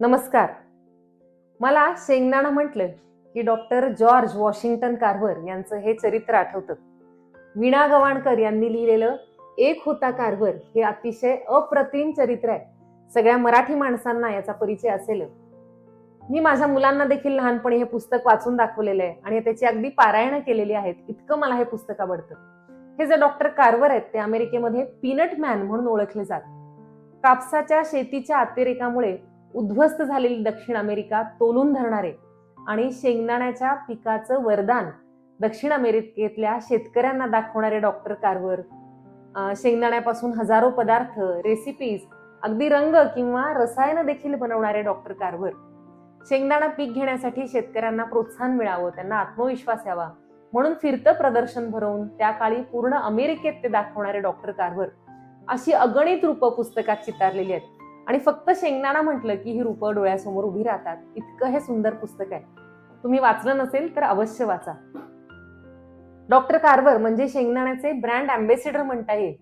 नमस्कार. मला शेंगदाणा म्हटलं की डॉक्टर जॉर्ज वॉशिंग्टन कार्वर यांचं हे चरित्र आठवतं. वीणा गवाणकर यांनी लिहिलेलं एक होता कार्वर हे अतिशय अप्रतिम चरित्र आहे. सगळ्या मराठी माणसांना याचा परिचय असेल. मी माझ्या मुलांना देखील लहानपणी हे पुस्तक वाचून दाखवलेलं आहे आणि त्याची अगदी पारायणं केलेली आहेत. इतकं मला हे पुस्तक आवडतं. हे जे डॉक्टर कार्वर आहेत ते अमेरिकेमध्ये पीनट मॅन म्हणून ओळखले जात कापसाच्या शेतीच्या अतिरेकामुळे उद्ध्वस्त झालेली दक्षिण अमेरिका तोलून धरणारे आणि शेंगदाण्याच्या पिकाचं वरदान दक्षिण अमेरिकेतल्या शेतकऱ्यांना दाखवणारे डॉक्टर कार्वर शेंगदाण्यापासून हजारो पदार्थ रेसिपीज अगदी रंग किंवा रसायनं देखील बनवणारे डॉक्टर कार्वर शेंगदाणा पीक घेण्यासाठी शेतकऱ्यांना प्रोत्साहन मिळावं त्यांना आत्मविश्वास यावा म्हणून फिरतं प्रदर्शन भरवून त्या काळी पूर्ण अमेरिकेत ते दाखवणारे डॉक्टर कार्वर अशी अगणित रूपं पुस्तकात चितारलेली आहेत. आणि फक्त शेंगदाणा म्हटलं की ही रूपं डोळ्यासमोर उभी राहतात. इतकं हे सुंदर पुस्तक आहे. तुम्ही वाचलं नसेल तर अवश्य वाचा. डॉक्टर कार्वर म्हणजे शेंगदाण्याचे ब्रँड अँबेसिडर म्हणता येईल.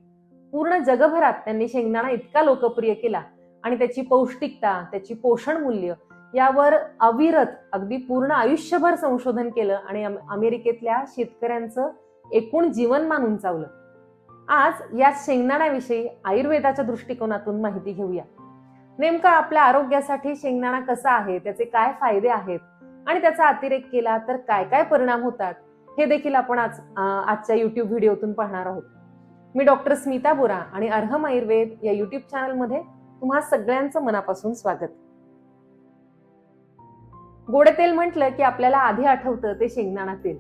पूर्ण जगभरात त्यांनी शेंगदाणा इतका लोकप्रिय केला आणि त्याची पौष्टिकता त्याची पोषण मूल्य यावर अविरत अगदी पूर्ण आयुष्यभर संशोधन केलं आणि अमेरिकेतल्या शेतकऱ्यांचं एकूण जीवनमान उंचावलं आज या शेंगदाण्याविषयी आयुर्वेदाच्या दृष्टिकोनातून माहिती घेऊया. नेमका आपल्या आरोग्यासाठी शेंगदाणा कसा आहे त्याचे काय फायदे आहेत आणि त्याचा अतिरेक केला तर काय काय परिणाम होतात हे देखील आपण आज आजच्या युट्यूब व्हिडिओतून पाहणार आहोत. मी डॉक्टर स्मिता बोरा आणि अर्हम आयुर्वेद या युट्यूब चॅनलमध्ये तुम्हा सगळ्यांचं मनापासून स्वागत. गोडतेल म्हटलं की आपल्याला आधी आठवतं ते शेंगदाणा तेल.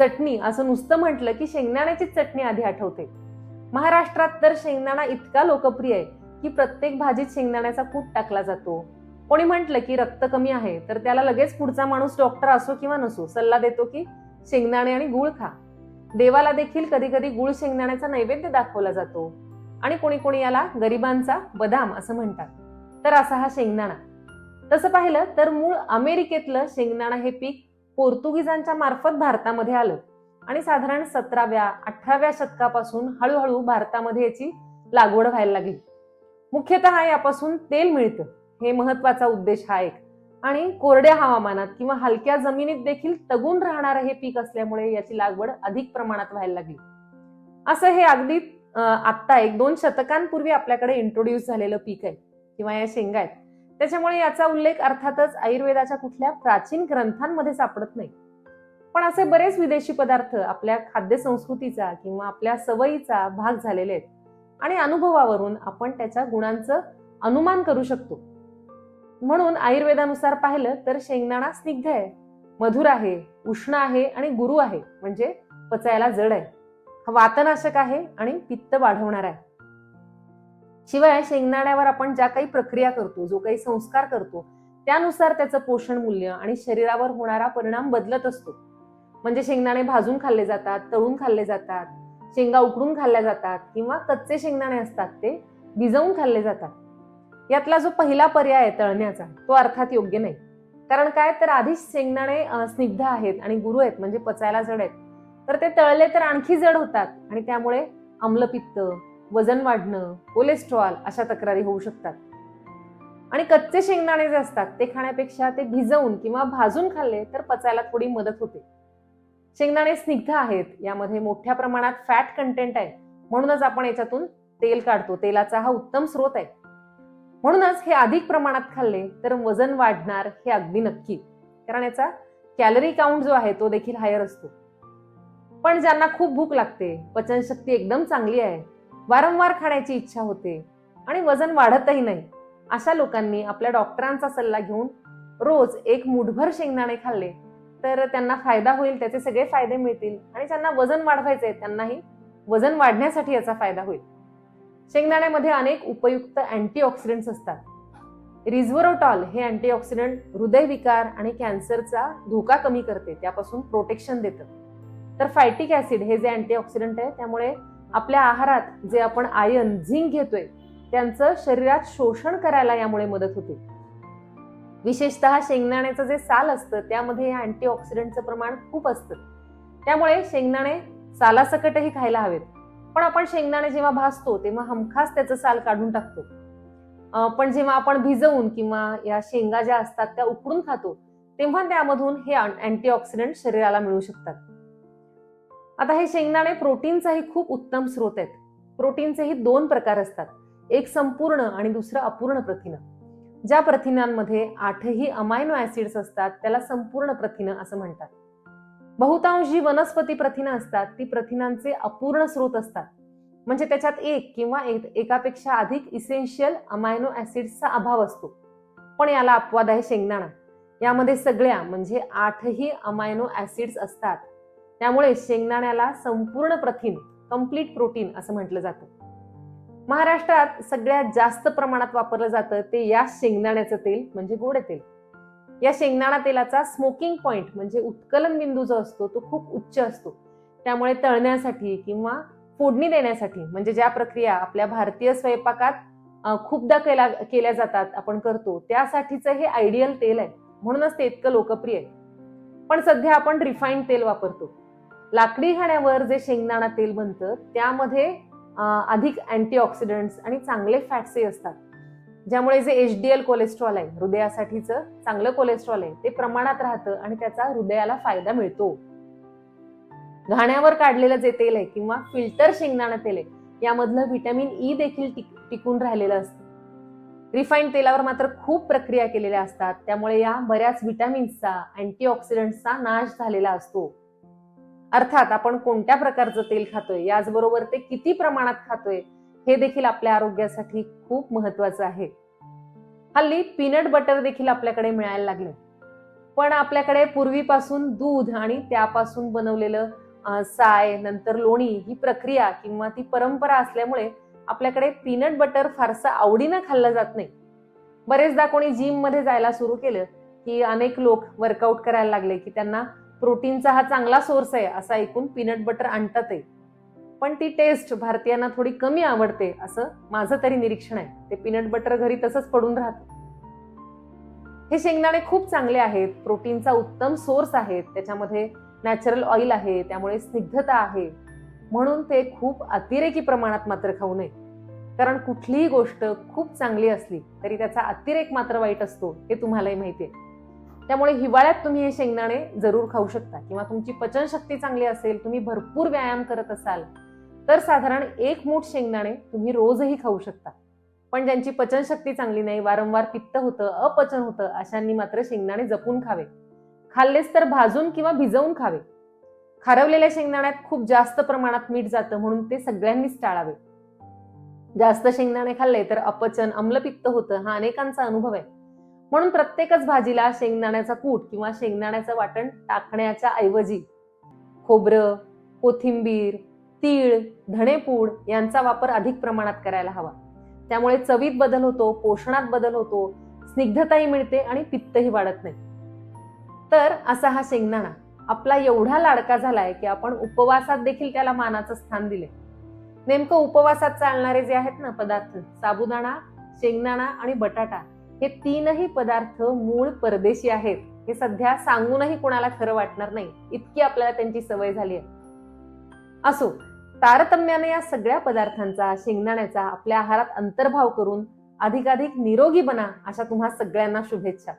चटणी असं नुसतं म्हटलं की शेंगदाण्याची चटणी आधी आठवते. महाराष्ट्रात तर शेंगदाणा इतका लोकप्रिय आहे की प्रत्येक भाजीत शेंगदाण्याचा कूट टाकला जातो. कोणी म्हटलं की रक्त कमी आहे तर त्याला लगेच पुढचा माणूस डॉक्टर असो किंवा नसो सल्ला देतो की शेंगदाणे आणि गुळ खा. देवाला देखील कधी कधी गुळ शेंगदाण्याचा नैवेद्य दाखवला जातो. आणि कोणी कोणी याला गरिबांचा बदाम असं म्हणतात. तर असा हा शेंगदाणा. तसं पाहिलं तर मूळ अमेरिकेतलं शेंगदाणा हे पीक पोर्तुगीजांच्या मार्फत भारतामध्ये आलं. आणि साधारण सतराव्या अठराव्या शतकापासून हळूहळू भारतामध्ये याची लागवड व्हायला लागली. मुख्यतः यापासून तेल मिळतं. हे महत्त्वाचा उद्देश हा एक. आणि कोरड्या हवामानात किंवा हलक्या जमिनीत देखील तगून राहणारं हे पीक असल्यामुळे याची लागवड अधिक प्रमाणात व्हायला लागली. असं हे अगदी आत्ता एक दोन शतकांपूर्वी आपल्याकडे इंट्रोड्यूस झालेलं पीक आहे किंवा या शेंगा आहेत. त्याच्यामुळे याचा उल्लेख अर्थातच आयुर्वेदाच्या कुठल्या प्राचीन ग्रंथांमध्ये सापडत नाही. पण असे बरेच विदेशी पदार्थ आपल्या खाद्य संस्कृतीचा किंवा आपल्या सवयीचा भाग झालेले आहेत. आणि अनुभवावरून आपण त्याच्या गुणांचं अनुमान करू शकतो. म्हणून आयुर्वेदानुसार पाहिलं तर शेंगदाणा स्निग्ध आहे मधुर आहे उष्ण आहे आणि गुरु आहे म्हणजे पचायला जड आहे. हा वातनाशक आहे आणि पित्त वाढवणार आहे. शिवाय शेंगदाण्यावर आपण ज्या काही प्रक्रिया करतो जो काही संस्कार करतो त्यानुसार त्याचं पोषण मूल्य आणि शरीरावर होणारा परिणाम बदलत असतो. म्हणजे शेंगदाणे भाजून खाल्ले जातात तळून खाल्ले जातात शेंगा उकडून खाल्ल्या जातात किंवा कच्चे शेंगदाणे असतात ते भिजवून खाल्ले जातात. यातला जो पहिला पर्याय आहे तळण्याचा तो अर्थात योग्य नाही. कारण काय? तर आधीच शेंगदाणे स्निग्ध आहेत आणि गुरु आहेत म्हणजे पचायला जड आहेत. तर ते तळले तर आणखी जड होतात आणि त्यामुळे आम्लपित्त वजन वाढणं कोलेस्ट्रॉल अशा तक्रारी होऊ शकतात. आणि कच्चे शेंगदाणे जे असतात ते खाण्यापेक्षा ते भिजवून किंवा भाजून खाल्ले तर पचायला थोडी मदत होते. शेंगदाणे स्निग्ध आहेत यामध्ये मोठ्या प्रमाणात फॅट कंटेंट आहे. म्हणूनच आपण याच्यातून तेल काढतो. तेलाचा हा उत्तम स्रोत आहे. म्हणूनच हे अधिक प्रमाणात खाल्ले तर वजन वाढणार हे अगदी नक्की. कारण याचा कॅलरी काउंट जो आहे तो देखील हायर असतो. पण ज्यांना खूप भूक लागते पचनशक्ती एकदम चांगली आहे वारंवार खाण्याची इच्छा होते आणि वजन वाढतही नाही अशा लोकांनी आपल्या डॉक्टरांचा सल्ला घेऊन रोज एक मुठभर शेंगदाणे खाल्ले तर त्यांना फायदा होईल त्याचे सगळे फायदे मिळतील. आणि ज्यांना वजन वाढवायचे त्यांनाही वजन वाढण्यासाठी याचा फायदा होईल. शेंगदाण्यामध्ये अनेक उपयुक्त अँटीऑक्सिडंट्स असतात. रिझवरोटॉल हे अँटीऑक्सिडंट हृदयविकार आणि कॅन्सरचा धोका कमी करते त्यापासून प्रोटेक्शन देतं. तर फायटिक ऍसिड हे जे अँटीऑक्सिडंट आहे त्यामुळे आपल्या आहारात जे आपण आयन झिंक घेतोय त्यांचं शरीरात शोषण करायला यामुळे मदत होते. विशेषतः शेंगदाण्याचं जे साल असतं त्यामध्ये या अँटीऑक्सिडंटचं प्रमाण खूप असतं. त्यामुळे शेंगदाणे सालासकटही खायला हवेत. पण आपण शेंगदाणे जेव्हा भाजतो तेव्हा हमखास त्याचं साल काढून टाकतो. पण जेव्हा आपण भिजवून किंवा या शेंगा ज्या असतात त्या उकडून खातो तेव्हा त्यामधून हे अँटीऑक्सिडंट शरीराला मिळू शकतात. आता हे शेंगदाणे प्रोटीनचाही खूप उत्तम स्रोत आहेत. प्रोटीनचेही दोन प्रकार असतात. एक संपूर्ण आणि दुसरं अपूर्ण प्रथिनं. ज्या प्रथिनांमध्ये आठही अमायनो ऍसिड्स असतात त्याला संपूर्ण प्रथिनं असं म्हणतात. बहुतांश जी वनस्पती प्रथिनं असतात ती प्रथिनांचे अपूर्ण स्रोत असतात. म्हणजे त्याच्यात एक किंवा एक- एकापेक्षा अधिक इसेन्शियल अमायनो ऍसिड्सचा अभाव असतो. पण याला अपवाद आहे शेंगदाणा. यामध्ये सगळ्या म्हणजे आठही अमायनो ऍसिड्स असतात. त्यामुळे शेंगदाण्याला संपूर्ण प्रथिन कंप्लीट प्रोटीन असं म्हटलं जातं. महाराष्ट्रात सगळ्यात जास्त प्रमाणात वापरलं जातं ते या शेंगदाण्याचं तेल म्हणजे गोड तेल. या शेंगदाणा तेलाचा स्मोकिंग पॉइंट म्हणजे उत्कलन बिंदू जो असतो तो खूप उच्च असतो. त्यामुळे तळण्यासाठी किंवा फोडणी देण्यासाठी म्हणजे ज्या प्रक्रिया आपल्या भारतीय स्वयंपाकात खूपदा केल्या केल्या जातात आपण करतो त्यासाठीचं हे आयडियल तेल आहे. म्हणूनच ते इतकं लोकप्रिय आहे. पण सध्या आपण रिफाईंड तेल वापरतो. लाकडी खाण्यावर जे शेंगदाणा तेल बनतं त्यामध्ये अधिक अँटीऑक्सिडंट्स आणि चांगले फॅट्सही असतात. ज्यामुळे जे एच डी एल कोलेस्ट्रॉल आहे हृदयासाठीचं चांगलं कोलेस्ट्रॉल आहे ते प्रमाणात राहतं आणि त्याचा हृदयाला फायदा मिळतो. घाण्यावर काढलेलं जे तेल आहे किंवा फिल्टर शेंगदाणा तेल आहे यामधलं व्हिटॅमिन ई e देखील टिकून राहिलेलं असतं. रिफाईंड तेलावर मात्र खूप प्रक्रिया केलेल्या असतात त्यामुळे या बऱ्याच व्हिटॅमिन्सचा अँटीऑक्सिडंट्सचा नाश झालेला असतो. अर्थात आपण कोणत्या प्रकारचं तेल खातोय याचबरोबर ते किती प्रमाणात खातोय हे देखील आपल्या आरोग्यासाठी खूप महत्वाचं आहे. हल्ली पीनट बटर देखील आपल्याकडे मिळायला लागले. पण आपल्याकडे पूर्वीपासून दूध आणि त्यापासून बनवलेलं साय नंतर लोणी ही प्रक्रिया किंवा ती परंपरा असल्यामुळे आपल्याकडे पीनट बटर फारसं आवडीनं खाल्लं जात नाही. बरेचदा कोणी जिममध्ये जायला सुरू केलं की अनेक लोक वर्कआउट करायला लागले की त्यांना प्रोटीनचा हा चांगला सोर्स आहे असं ऐकून पीनट बटर आणतात आहे पण ती टेस्ट भारतीयांना थोडी कमी आवडते असं माझं तरी निरीक्षण आहे. ते पीनट बटर घरी तसंच पडून राहतं. हे शेंगदाणे खूप चांगले आहेत प्रोटीनचा उत्तम सोर्स आहेत त्याच्यामध्ये नॅचरल ऑइल आहे त्यामुळे स्निग्धता आहे. म्हणून ते खूप अतिरेकी प्रमाणात मात्र खाऊ नये. कारण कुठलीही गोष्ट खूप चांगली असली तरी त्याचा अतिरेक मात्र वाईट असतो हे तुम्हालाही माहिती आहे. त्यामुळे हिवाळ्यात तुम्ही हे शेंगदाणे जरूर खाऊ शकता. किंवा तुमची पचनशक्ती चांगली असेल तुम्ही भरपूर व्यायाम करत असाल तर साधारण एक मूठ शेंगदाणे तुम्ही रोजही खाऊ शकता. पण ज्यांची पचनशक्ती चांगली नाही वारंवार पित्त होतं अपचन होतं अशांनी मात्र शेंगदाणे जपून खावे. खाल्लेच तर भाजून किंवा भिजवून खावे. खारवलेल्या शेंगदाण्यात खूप जास्त प्रमाणात मीठ जातं म्हणून ते सगळ्यांनीच टाळावे. जास्त शेंगदाणे खाल्ले तर अपचन अम्लपित्त होतं हा अनेकांचा अनुभव आहे. म्हणून प्रत्येकच भाजीला शेंगदाण्याचा कूट किंवा शेंगदाण्याचं वाटण टाकण्याच्या ऐवजी खोबरं कोथिंबीर तीळ धणेपूड यांचा वापर अधिक प्रमाणात करायला हवा. त्यामुळे चवीत बदल होतो पोषणात बदल होतो स्निग्धताही मिळते आणि पित्तही वाढत नाही. तर असा हा शेंगदाणा. आपला एवढा लाडका झालाय की आपण उपवासात देखील त्याला मानाचं स्थान दिले नेमकं उपवासात चालणारे जे आहेत ना पदार्थ साबुदाणा शेंगदाणा आणि बटाटा हे तीनही पदार्थ मूळ परदेशी आहेत. हे सध्या सांगूनही कोणाला खरं वाटणार नाही. इतकी आपल्याला त्यांची सवय झाली आहे. असो तारतम्याने या सगळ्या पदार्थांचा शेंगदाण्याचा आपल्या आहारात अंतर्भाव करून अधिकाधिक निरोगी बना अशा तुम्हा सगळ्यांना शुभेच्छा.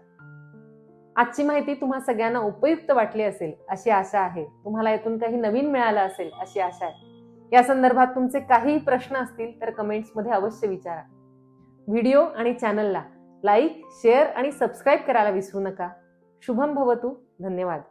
आजची माहिती तुम्हा सगळ्यांना उपयुक्त वाटली असेल अशी आशा आहे. तुम्हाला यातून काही नवीन मिळालं असेल अशी आशा आहे. या संदर्भात तुमचे काहीही प्रश्न असतील तर कमेंट्समध्ये अवश्य विचारा. व्हिडिओ आणि चॅनलला लाईक शेअर आणि सबस्क्राईब करायला विसरू नका. शुभम भवतू. धन्यवाद.